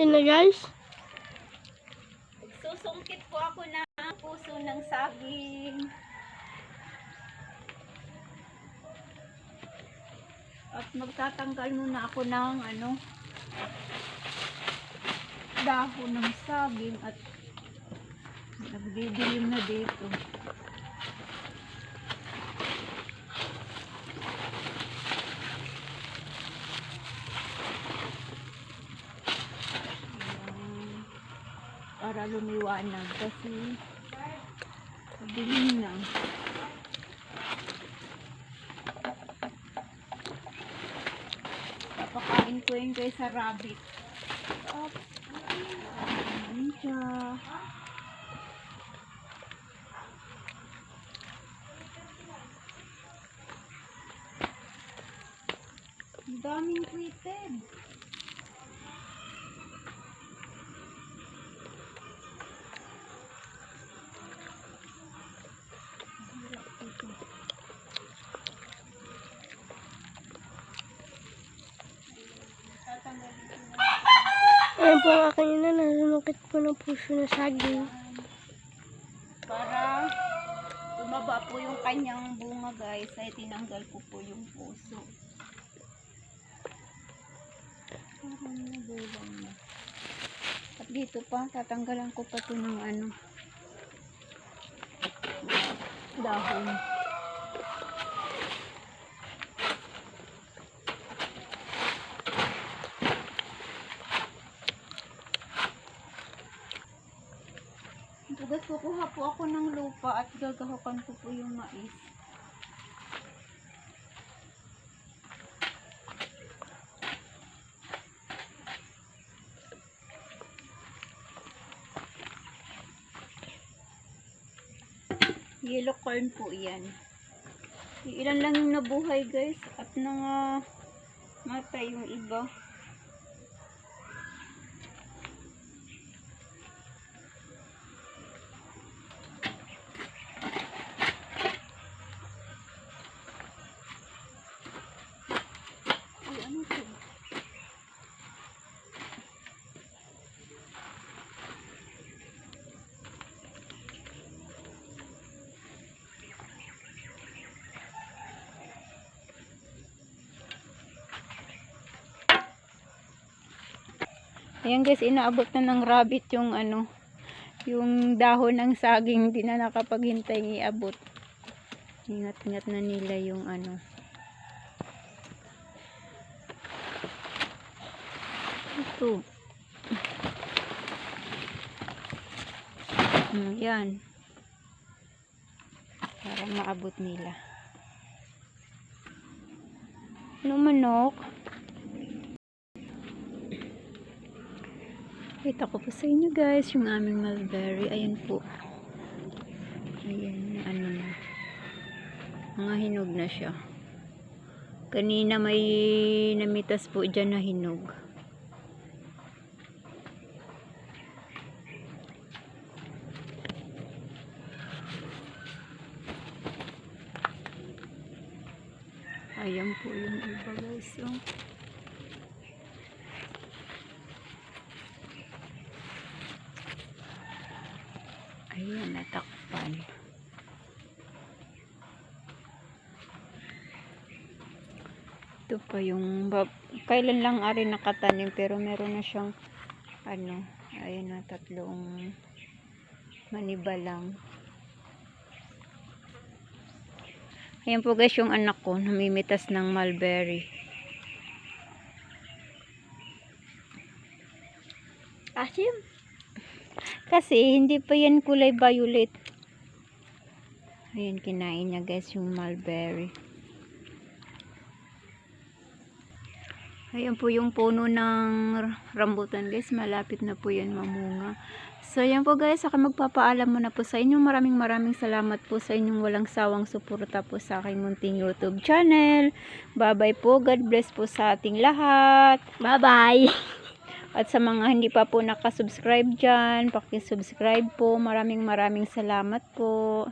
Ayan na guys. Susungkit po ako ng puso ng saging. At magtatanggal muna ako ng ano dahon ng saging at nagdidilim na dito. Para lumiwanag kasi dilim na. Papakain ko yun guys sa rabbit. Up. Ayan siya. Daming tweeted. Ayan po ang aking ina. Nanunukit po ng puso ng saging. para tumaba po yung kanyang bunga guys ay tinanggal ko po yung puso parang nabulang na at dito pa tatanggalan ko pa to ng ano dahon Bugas kukuha po ako ng lupa at gagahukan ko po yung mais. Yellow corn po yan. Ilan lang yung nabuhay guys at nanga matay yung iba. Ay, ano to? Ayan guys, inaabot na ng rabbit yung ano, yung dahon ng saging, hindi na nakapaghintay iabot. Ingat-ingat na nila yung ano. Ito. Hmm. Para maabot nila. Ano manok? Kita ko po sa inyo guys yung aming mulberry. Ayan po. Ayan, ano na. Mga hinog na siya. Kanina may namitas po dyan na hinog. Ayan po yung iba guys. Oh. Ayan, natakpan. Ito pa yung kailan lang ari nakatanim pero meron na siyang ano, ayan na tatlong maniba lang. Ayan po guys yung anak ko namimitas ng mulberry. Asim. Kasi hindi pa yan kulay violet. Ayan, kinain niya guys yung mulberry. Ayan po yung puno ng rambutan guys. Malapit na po yan mamunga. So ayan po guys, ako magpapaalam muna po sa inyo. Maraming maraming salamat po sa inyong walang sawang suporta po sa aking munting YouTube channel. Bye bye po. God bless po sa ating lahat. Bye-bye. At sa mga hindi pa po nakasubscribe dyan, pakisubscribe po. Maraming maraming salamat po.